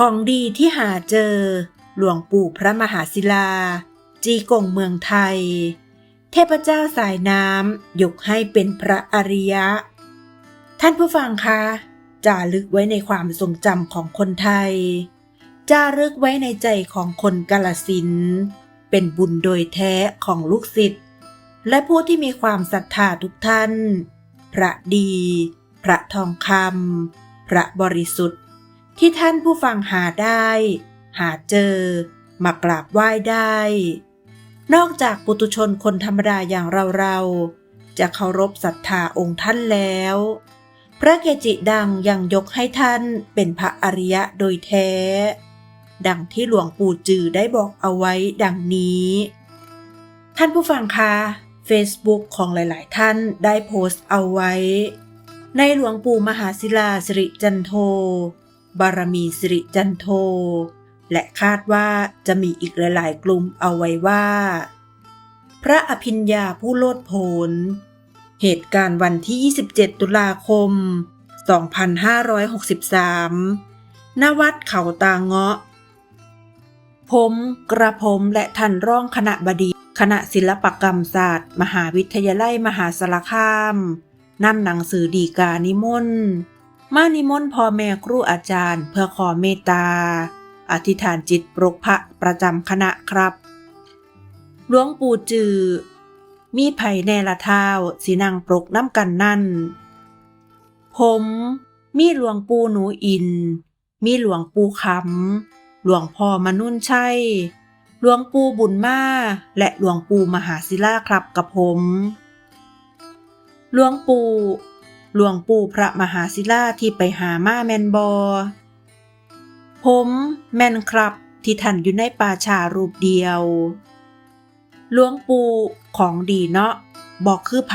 ของดีที่หาเจอ หลวงปู่พระมหาศิลา จีกงเมืองไทย เทพเจ้าสายน้ำยกให้เป็นพระอริยะ ท่านผู้ฟังคะจารึกไว้ในความทรงจำของคนไทย จารึกไว้ในใจของคนกาลสิน เป็นบุญโดยแท้ของลูกศิษย์และผู้ที่มีความศรัทธาทุกท่าน พระดี พระทองคำพระบริสุทธิ์ ที่ท่านผู้ฟังหาได้ หาเจอ มากราบไหว้ได้ นอกจากปุตุชนคนธรรมดาอย่างเราๆ จะเคารพศรัทธาองค์ท่านแล้ว พระเกจิดังยังยกให้ท่านเป็นพระอริยะโดยแท้ ดังที่หลวงปู่จือได้บอกเอาไว้ดังนี้ ท่านผู้ฟังคะ Facebook ของหลายๆ ท่านได้โพสต์เอาไว้ ในหลวงปู่มหาศิลาสิริจันโท บารมีสิริจันโท และคาดว่าจะมีอีกหลาย ๆ กลุ่มเอาไว้ว่า พระอภิญญาผู้โลดโผนเหตุการณ์วันที่ 27 ตุลาคม 2563 ณ วัดเขาตาเงาะ ผมกระผมและท่านร่องคณะบดีคณะศิลปกรรมศาสตร์ มหาวิทยาลัยมหาสารคามนำหนังสือดีกานิมนต์ มานิมนต์พ่อแม่ครูอาจารย์ เพื่อขอเมตตา อธิษฐานจิตปรกพระประจำคณะครับ หลวงปู่จือ มีไผ่แนละเท้าสีนางปรกน้ำกันนั่น ผม มีหลวงปู่หนูอิน มีหลวงปู่คำหลวงพ่อมนุ่นชัยหลวงปู่บุญมาและหลวงปู่มหาศิลาครับกับผม หลวงปู่ หลวงปู่พระมหาศิลาที่ไปหามาแมนบอ ผมแมนครับที่ท่านอยู่ในป่าชารูปเดียวหลวงปู่ของดีเนาะบอกคือไผ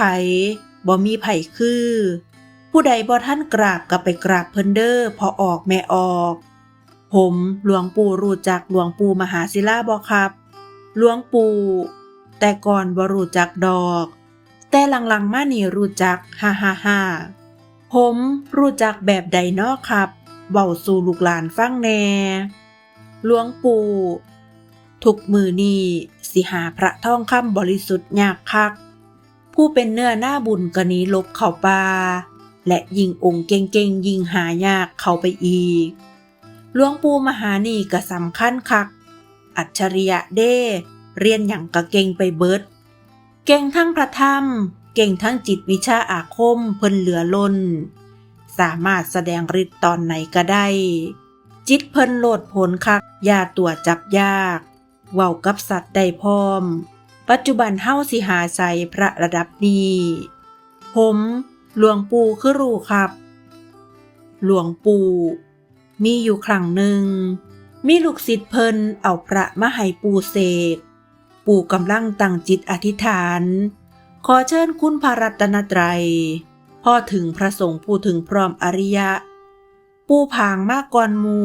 บ่มีไผคือ ผู้ใดบ่ท่านกราบก็ไปกราบเพิ่นเดอ้อพอออกแม่ออก ผมหลวงปู่รู้จักหลวงปู่มหาศิลาบ่ครับ หลวงปู่แต่ก่อนบ่รู้จักดอก แต่หลังๆมานี่รู้จักฮ่าฮ่าฮ่าผมรู้จักแบบใดนาะครับเว้าสู่ลูกหลานฟังแน่หลวงปู่ทุกมือนี้สิหาพระทองคำบริสุทธิ์ยากคัก ผู้เป็นเนื้อหน้าบุญกนีลบเข้าปาและยิงองค์เก่งๆ ยิงหายากเข้าไปอีกหลวงปู่มหานีก็สำคัญคัก อัจฉริยะเด้ เรียนอย่างกะเก่งไปเบิด เก่งทั้งพระธรรม เก่งทั้งจิตวิชาอาคมเพิ่นเหลือล้น สามารถแสดงฤทธิ์ตอนไหนก็ได้ จิตเพิ่นโลดผลคักยาตัวจับยาก เว้ากับสัตว์ได้พร้อม ปัจจุบันเฮาสิหาใส่พระระดับนี้ผมหลวงปู่คือรู้ครับ หลวงปู่ มีอยู่ครั้งหนึ่ง มีลูกศิษย์เพิ่นเอาพระมาให้ปู่เสก ปู่กำลังตั้งจิตอธิษฐาน ขอเชิญคุณพระรัตนตรัยพอถึงพระสงฆ์ผู้ถึงพร้อมอริยะ ปู่ผางมากก่อนมู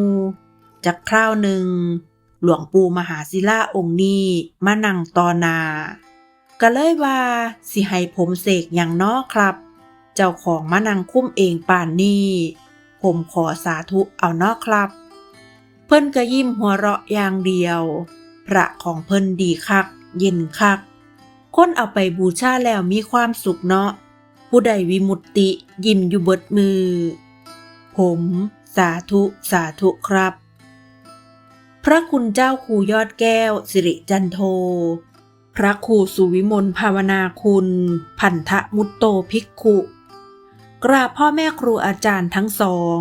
จากคราวหนึ่ง หลวงปู่มหาศิลาองค์นี้มานั่งตอนา ก็เลยว่าสิให้ผมเสกอย่างน้อครับ เจ้าของมานั่งคุ้มเองป่านนี้ผมขอสาธุเอาเนอครับ เพิ่นก็ยิ้มหัวเราะอย่างเดียว พระของเพิ่นดีคัก เย็นคัก คนเอาไปบูชาแล้วมีความสุขเนาะ ผู้ใดวิมุตติยิ้มอยู่เบิดมือ ผม สาธุ สาธุครับ พระคุณเจ้าครูยอดแก้ว สิริจันโท พระครูสุวิมลภาวนาคุณ พันธมุตโตภิกขุ กราบพ่อแม่ครูอาจารย์ทั้งสอง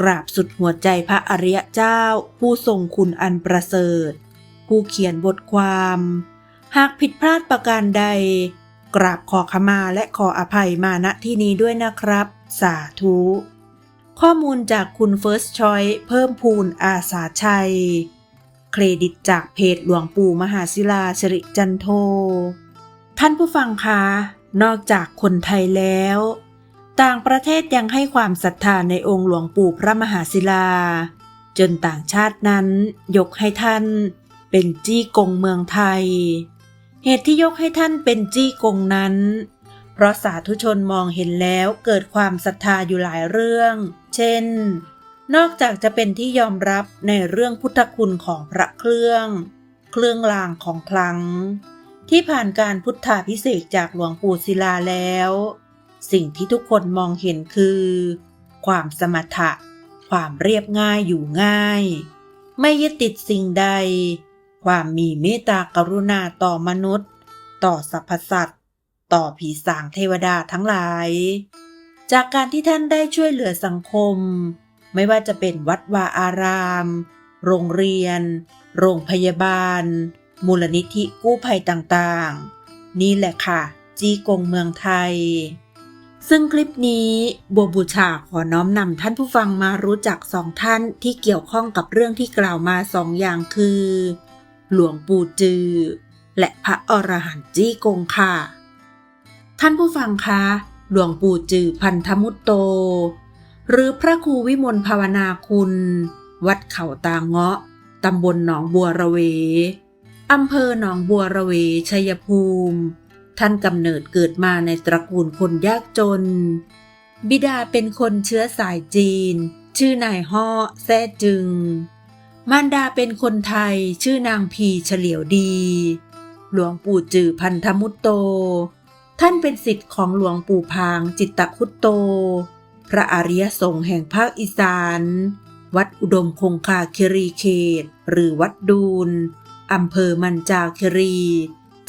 กราบสุดหัวใจพระอริยเจ้าผู้ทรงคุณอันประเสริฐ ผู้เขียนบทความ หากผิดพลาดประการใด กราบขอขมาและขออภัยมาณที่นี้ด้วยนะครับ สาธุ ข้อมูลจากคุณ First Choice เพิ่มพูนอาสาชัย เครดิตจากเพจหลวงปู่มหาศิลาสิริจันโท ท่านผู้ฟังคะ นอกจากคนไทยแล้ว ต่างประเทศยังให้ความศรัทธาในองค์หลวงปู่พระมหาศิลาจนต่างชาตินั้นยกให้ท่าน เป็นจี้กงเมืองไทย เหตุที่ยกให้ท่านเป็นจี้กงนั้น เพราะสาธุชนมองเห็นแล้วเกิดความศรัทธาอยู่หลายเรื่อง เช่น นอกจากจะเป็นที่ยอมรับในเรื่องพุทธคุณของพระเครื่อง เครื่องรางของคลัง ที่ผ่านการพุทธาพิเศษจากหลวงปู่ศิลาแล้ว สิ่งที่ทุกคนมองเห็นคือ ความสมถะ ความเรียบง่ายอยู่ง่าย ไม่ยึดติดสิ่งใด ความมีเมตตากรุณาต่อมนุษย์ ต่อสรรพสัตว์ ต่อผีสางเทวดาทั้งหลาย จากการที่ท่านได้ช่วยเหลือสังคม ไม่ว่าจะเป็นวัดวาอาราม โรงเรียน โรงพยาบาล มูลนิธิกู้ภัยต่างๆ นี่แหละค่ะ จีกงเมืองไทย ซึ่งคลิปนี้บัวบูชาขอน้อมนำท่านผู้ฟังมารู้จักสองท่านที่เกี่ยวข้องกับเรื่องที่กล่าวมาสองอย่างคือ หลวงปู่จือ และพระอรหันต์จี้กงค่ะ ท่านผู้ฟังคะ หลวงปู่จือพันธมุตโต หรือพระครูวิมลภาวนาคุณ วัดเขาตาเงาะตำบลหนองบัวระเว อำเภอหนองบัวระเว ชัยภูมิ ท่านกำเนิดเกิดมาในตระกูลคนยากจน บิดาเป็นคนเชื้อสายจีน ชื่อนายฮ่อแซ่จึง มารดาเป็นคนไทยชื่อนางพีเฉลียวดี หลวงปู่จือพันธมุตโต ท่านเป็นสิทธิ์ของหลวงปู่พางจิตตคุตโต พระอริยสงฆ์แห่งภาคอีสาน วัดอุดมคงคาคิรีเขต หรือวัดดูนอำเภอมันจาคิรี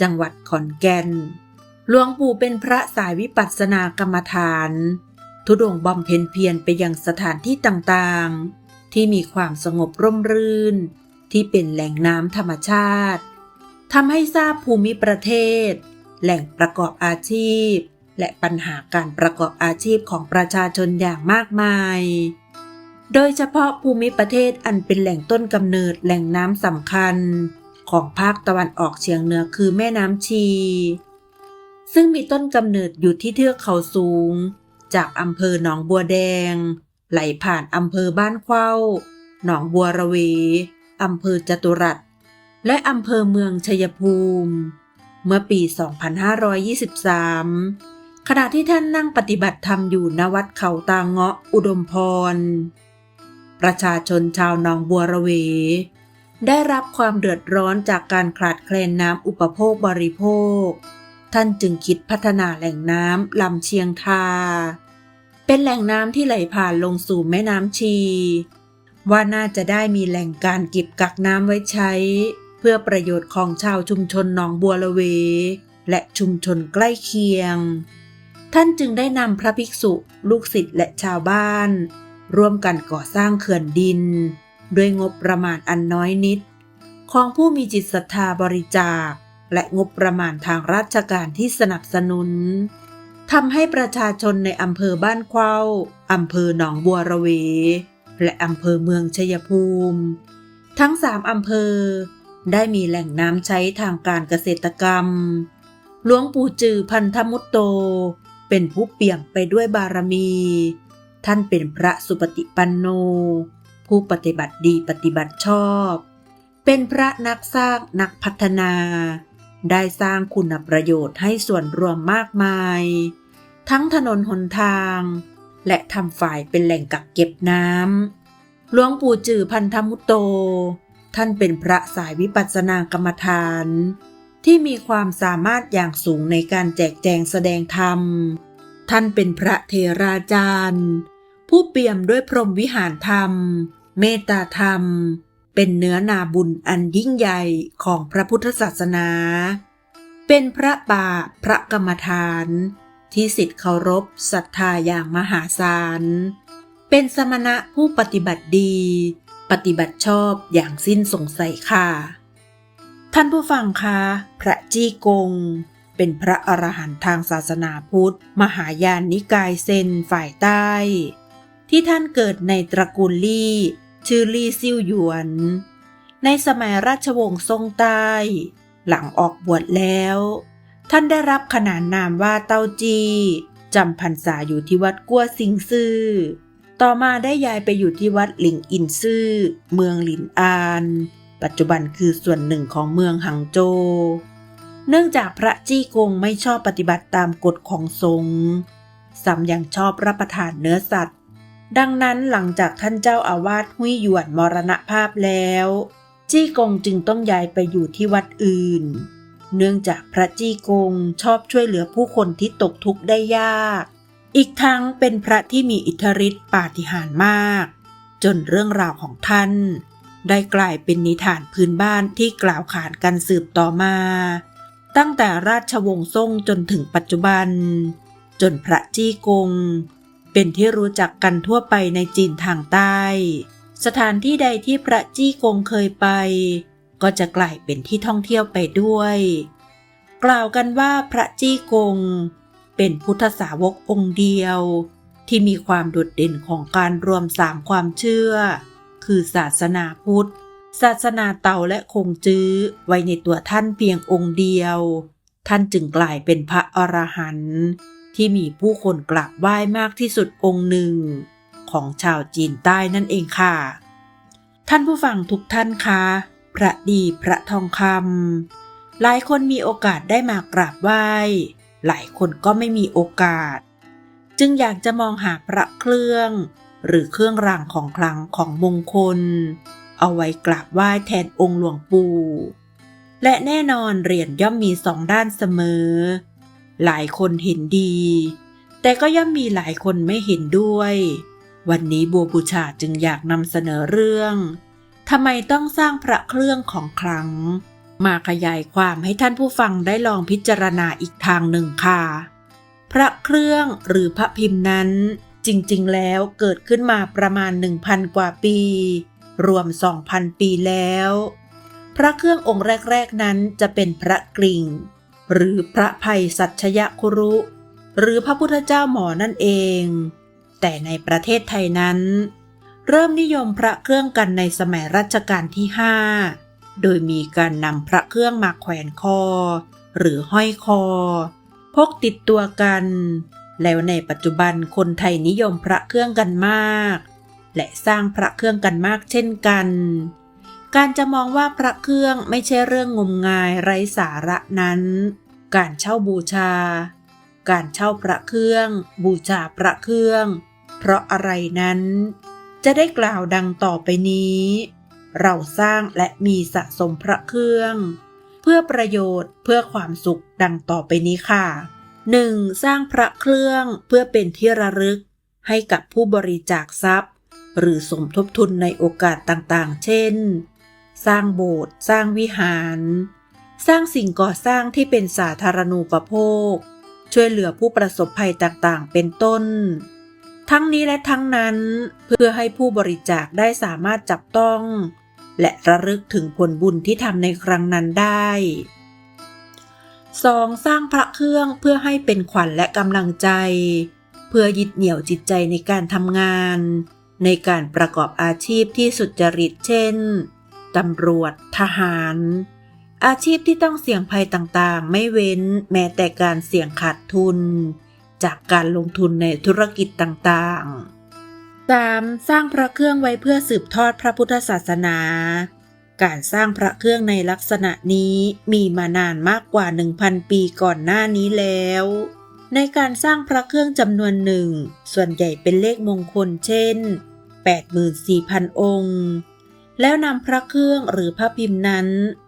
จังหวัดขอนแก่น หลวงปู่เป็นพระสายวิปัสสนากรรมฐาน ทุดงค์บำเพ็ญเพียรไปยังสถานที่ต่างๆ ที่มีความสงบร่มรื่น ที่เป็นแหล่งน้ำธรรมชาติทำให้ทราบภูมิประเทศ แหล่งประกอบอาชีพ และปัญหาการประกอบอาชีพของประชาชนอย่างมากมาย โดยเฉพาะภูมิประเทศอันเป็นแหล่งต้นกำเนิดแหล่งน้ำสำคัญ ของภาคตะวันออกเฉียงเหนือคือแม่น้ำชี ซึ่งมีต้นกำเนิดอยู่ที่เทือกเขาสูง จากอำเภอหนองบัวแดง ไหลผ่านอำเภอบ้านเข้า หนองบัวระเว อำเภอจตุรัส และอำเภอเมืองชัยภูมิ เมื่อปี 2523 ขณะที่ท่านนั่งปฏิบัติธรรมอยู่ณวัดเขาตาเงาะอุดมพร ประชาชนชาวหนองบัวระเว ได้รับความเดือดร้อนจากการขาดแคลนน้ำอุปโภคบริโภค ท่านจึงคิดพัฒนาแหล่งน้ำลำเชียงทา เป็นแหล่งน้ำที่ไหลผ่านลงสู่แม่น้ำชี ว่าน่าจะได้มีแหล่งการเก็บกักน้ำไว้ใช้ เพื่อประโยชน์ของชาวชุมชนหนองบัวละเว และชุมชนใกล้เคียง ท่านจึงได้นำพระภิกษุ ลูกศิษย์และชาวบ้าน ร่วมกันก่อสร้างเขื่อนดิน ด้วยงบประมาณอันน้อยนิด ของผู้มีจิตศรัทธาบริจาค และงบประมาณทางราชการที่สนับสนุน ทำให้ประชาชนในอำเภอบ้านเข้าอำเภอหนองบัวระเว และอำเภอเมืองชัยภูมิ ทั้งสามอำเภอ ได้มีแหล่งน้ำใช้ทางการเกษตรกรรม หลวงปู่จือพันธมุตโต เป็นผู้เปี่ยมไปด้วยบารมี ท่านเป็นพระสุปฏิปันโน ผู้ปฏิบัติดีปฏิบัติชอบ เป็นพระนักสร้างนักพัฒนาได้สร้างคุณประโยชน์ให้ส่วนรวมมากมาย ทั้งถนนหนทาง และทำฝ่ายเป็นแหล่งกักเก็บน้ำหลวงปู่จือพันธมุตโต ท่านเป็นพระสายวิปัสสนากรรมฐาน ที่มีความสามารถอย่างสูงในการแจกแจงแสดงธรรม ท่านเป็นพระเทราจารย์ ผู้เปี่ยมด้วยพรหมวิหารธรรม เมตตาธรรม เป็นเนื้อนาบุญอันยิ่งใหญ่ของพระพุทธศาสนา เป็นพระป่าพระกรรมฐาน ที่สิทธิเคารพศรัทธาอย่างมหาศาล เป็นสมณะผู้ปฏิบัติดี ปฏิบัติชอบอย่างสิ้นสงสัยค่ะ ท่านผู้ฟังคะ พระจี้กง เป็นพระอรหันต์ทางศาสนาพุทธ มหายานนิกายเซนฝ่ายใต้ ที่ท่านเกิดในตระกูลลี่ชื่อลี่ซิ่วหยวน ในสมัยราชวงศ์ทรงใต้ หลังออกบวชแล้ว ท่านได้รับขนานนามว่าเต้าจีจำพรรษาอยู่ที่วัดกัวซิงซื่อ ต่อมาได้ย้ายไปอยู่ที่วัดหลิงอินซื่อ เมืองหลินอาน ปัจจุบันคือส่วนหนึ่งของเมืองหังโจวเนื่องจากพระจี้กงไม่ชอบปฏิบัติตามกฎของสงฆ์ซ้ำยังชอบรับประทานเนื้อสัตว์ ดังนั้นหลังจากท่านเจ้าอาวาสหุยหยวนมรณภาพแล้ว จี้กงจึงต้องย้ายไปอยู่ที่วัดอื่น เนื่องจากพระจี้กงชอบช่วยเหลือผู้คนที่ตกทุกข์ได้ยาก อีกทั้งเป็นพระที่มีอิทธิฤทธิปาฏิหาริย์มาก จนเรื่องราวของท่าน ได้กลายเป็นนิทานพื้นบ้านที่กล่าวขานกันสืบต่อมา ตั้งแต่ราชวงศ์ซ่งจนถึงปัจจุบัน จนพระจี้กง เป็นที่รู้จักกันทั่วไปในจีนทางใต้ สถานที่ใดที่พระจี้กงเคยไป ก็จะกลายเป็นที่ท่องเที่ยวไปด้วย กล่าวกันว่าพระจี้กง เป็นพุทธสาวกองค์เดียว ที่มีความโดดเด่นของการรวมสามความเชื่อ คือศาสนาพุทธ ศาสนาเตาและคงจื้อไว้ในตัวท่านเพียงองค์เดียว ท่านจึงกลายเป็นพระอรหันต์ที่มีผู้คนกราบไหว้มากที่สุดองค์หนึ่ง ของชาวจีนใต้นั่นเองค่ะ ท่านผู้ฟังทุกท่านคะ พระดีพระทองคำหลายคนมีโอกาสได้มากราบไหว้ หลายคนก็ไม่มีโอกาส จึงอยากจะมองหาพระเครื่อง หรือเครื่องรางของขลังของมงคล เอาไว้กราบไหว้แทนองค์หลวงปู่และแน่นอนเหรียญย่อมมีสองด้านเสมอ หลายคนเห็นดี แต่ก็ย่อมมีหลายคนไม่เห็นด้วย วันนี้บัวบูชาจึงอยากนำเสนอเรื่อง ทำไมต้องสร้างพระเครื่องของขลังมาขยายความให้ท่านผู้ฟังได้ลองพิจารณาอีกทางหนึ่งค่ะ พระเครื่องหรือพระพิมพ์นั้น จริงๆ แล้วเกิดขึ้นมาประมาณ 1,000 กว่าปี รวม 2,000 ปีแล้ว พระเครื่ององค์แรก ๆ นั้นจะเป็นพระกริ่ง หรือพระภัยสัชยคุรุ หรือพระพุทธเจ้าหมอนั่นเอง แต่ในประเทศไทยนั้น เริ่มนิยมพระเครื่องกันในสมัยรัชกาลที่ 5 โดยมีการนำพระเครื่องมาแขวนคอ หรือห้อยคอ พกติดตัวกัน แล้วในปัจจุบันคนไทยนิยมพระเครื่องกันมาก และสร้างพระเครื่องกันมากเช่นกัน การจะมองว่าพระเครื่องไม่ใช่เรื่องงมงายไร้สาระนั้น การเช่าบูชา การเช่าพระเครื่อง บูชาพระเครื่อง เพราะอะไรนั้น จะได้กล่าวดังต่อไปนี้ เราสร้างและมีสะสมพระเครื่อง เพื่อประโยชน์เพื่อความสุขดังต่อไปนี้ค่ะ 1. สร้างพระเครื่องเพื่อเป็นที่ระลึก ให้กับผู้บริจาคทรัพย์ หรือสมทบทุนในโอกาสต่างๆ เช่น สร้างโบสถ์สร้างวิหาร สร้างสิ่งก่อสร้างที่เป็นสาธารณูปโภค ช่วยเหลือผู้ประสบภัยต่างๆ เป็นต้น ทั้งนี้และทั้งนั้นเพื่อให้ผู้บริจาคได้สามารถจับต้อง และระลึกถึงผลบุญที่ทำในครั้งนั้นได้ 2. สร้างพระเครื่องเพื่อให้เป็นขวัญและกำลังใจ เพื่อยึดเหนี่ยวจิตใจในการทำงาน ในการประกอบอาชีพที่สุจริตเช่นตำรวจ ทหาร อาชีพที่ต้องเสี่ยงภัยต่างๆ ไม่เว้นแม้แต่การเสี่ยงขาดทุน จากการลงทุนในธุรกิจต่างๆ 3. สร้างพระเครื่องไว้เพื่อสืบทอดพระพุทธศาสนา การสร้างพระเครื่องในลักษณะนี้มีมานานมากกว่า 1,000 ปีก่อนหน้านี้แล้ว ในการสร้างพระเครื่องจำนวนหนึ่ง ส่วนใหญ่เป็นเลขมงคลเช่น 84,000 องค์ แล้วนำพระเครื่องหรือพระพิมพ์นั้น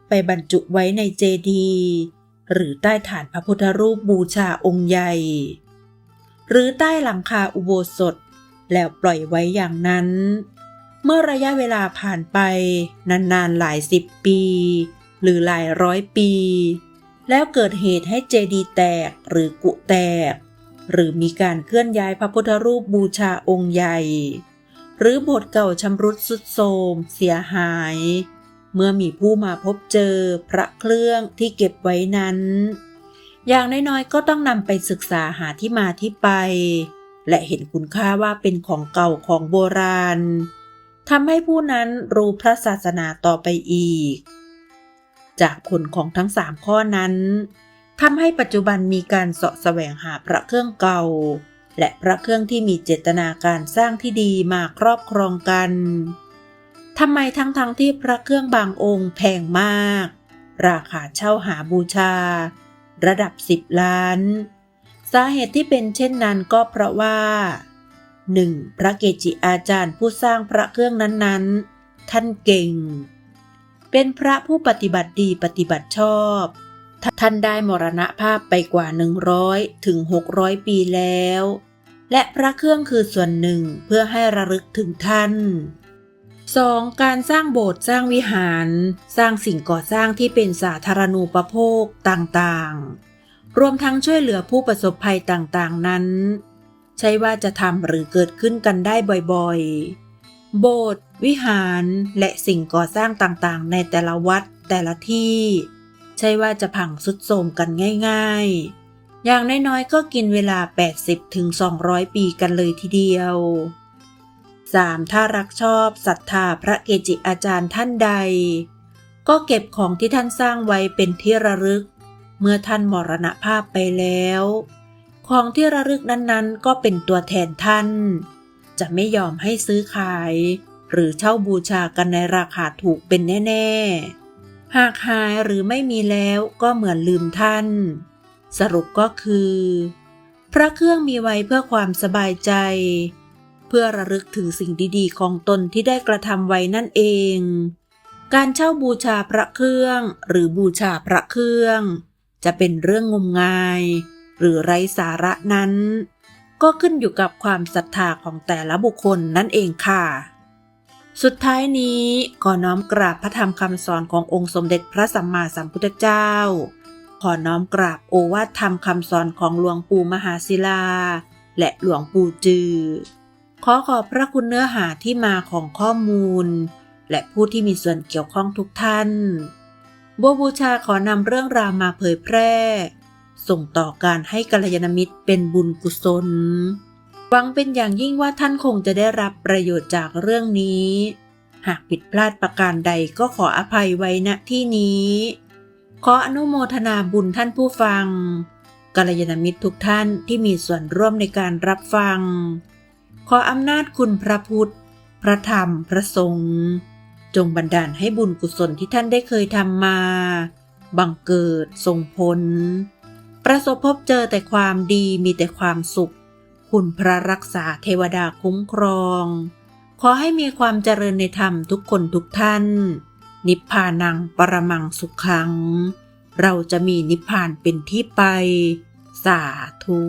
ไปบรรจุไว้ในเจดีย์หรือใต้ฐานพระพุทธรูปบูชาองค์ใหญ่ หรือใต้หลังคาอุโบสถ แล้วปล่อยไว้อย่างนั้น เมื่อระยะเวลาผ่านไป นานๆหลายสิบปี หรือหลายร้อยปี แล้วเกิดเหตุให้เจดีย์แตกหรือกุแตก หรือมีการเคลื่อนย้ายพระพุทธรูปบูชาองค์ใหญ่ หรือโบสถ์เก่าชำรุดสุดโทรมเสียหาย เมื่อมีผู้มาพบเจอพระเครื่องที่เก็บไว้นั้น อย่างน้อยๆ ก็ต้องนำไปศึกษาหาที่มาที่ไป และเห็นคุณค่าว่าเป็นของเก่าของโบราณทำให้ผู้นั้นรู้พระศาสนาต่อไปอีก จากผลของทั้งสามข้อนั้นทำให้ปัจจุบันมีการเสาะแสวงหาพระเครื่องเก่า และพระเครื่องที่มีเจตนาการสร้างที่ดีมาครอบครองกันทำไมทั้งๆทที่พระเครื่องบางองค์แพงมาก ราคาเช่าหาบูชา ระดับสิบล้าน สาเหตุที่เป็นเช่นนั้นก็เพราะว่าหนึ่งพระเกจิอาจารย์ผู้สร้างพระเครื่องนั้นๆ ท่านเก่ง เป็นพระผู้ปฏิบัติดีปฏิบัติชอบ ท่านได้มรณภาพไปกว่า 100 ถึง 600 ปีแล้ว และพระเครื่องคือส่วนหนึ่งเพื่อให้ระลึกถึงท่าน 2. การสร้างโบสถ์สร้างวิหาร สร้างสิ่งก่อสร้างที่เป็นสาธารณูปโภคต่างๆ รวมทั้งช่วยเหลือผู้ประสบภัยต่างๆนั้น ใช่ว่าจะทำหรือเกิดขึ้นกันได้บ่อยๆ โบสถ์วิหารและสิ่งก่อสร้างต่างๆ ในแต่ละวัดแต่ละที่ ใช่ว่าจะพังสุดโทรมกันง่าย ๆ อย่างน้อยๆก็กินเวลา 80ถึง200 ปีกันเลยทีเดียว 3. ถ้ารักชอบศรัทธาพระเกจิอาจารย์ท่านใด ก็เก็บของที่ท่านสร้างไว้เป็นที่ระลึก เมื่อท่านมรณภาพไปแล้ว ของที่ระลึกนั้นๆ ก็เป็นตัวแทนท่าน จะไม่ยอมให้ซื้อขาย หรือเช่าบูชากันในราคาถูกเป็นแน่ ๆ หากหายหรือไม่มีแล้วก็เหมือนลืมท่าน สรุปก็คือ พระเครื่องมีไว้เพื่อความสบายใจ เพื่อระลึกถึงสิ่งดีๆ ของตนที่ได้กระทำไว้นั่นเอง การเช่าบูชาพระเครื่อง หรือบูชาพระเครื่อง จะเป็นเรื่องงมงาย หรือไร้สาระนั้น ก็ขึ้นอยู่กับความศรัทธาของแต่ละบุคคลนั่นเองค่ะ สุดท้ายนี้ขอน้อมกราบพระธรรมคำสอนขององค์สมเด็จพระสัมมาสัมพุทธเจ้า ขอน้อมกราบโอวาทธรรมคำสอนของหลวงปู่มหาศิลาและหลวงปู่จือ ขอขอบพระคุณเนื้อหาที่มาของข้อมูล และผู้ที่มีส่วนเกี่ยวข้องทุกท่านบัวบูชาขอนำเรื่องราวมาเผยแพร่ ส่งต่อการให้กัลยาณมิตรเป็นบุญกุศล หวังเป็นอย่างยิ่งว่าท่านคงจะได้รับประโยชน์จากเรื่องนี้ หากผิดพลาดประการใดก็ขออภัยไว้ณที่นี้ ขออนุโมทนาบุญท่านผู้ฟังกัลยาณมิตรทุกท่านที่มีส่วนร่วมในการรับฟัง ออำนาจคุณพระพุทธ พระธรรม พระสงฆ์จงบันดาลให้บุญกุศลที่ท่านได้เคยทำมา บังเกิดส่งผล ประสบพบเจอแต่ความดีมีแต่ความสุข คุณพระรักษาเทวดาคุ้มครอง ขอให้มีความเจริญในธรรมทุกคนทุกท่าน นิพพานังปรมังสุขขัง เราจะมีนิพพานเป็นที่ไป สาธุ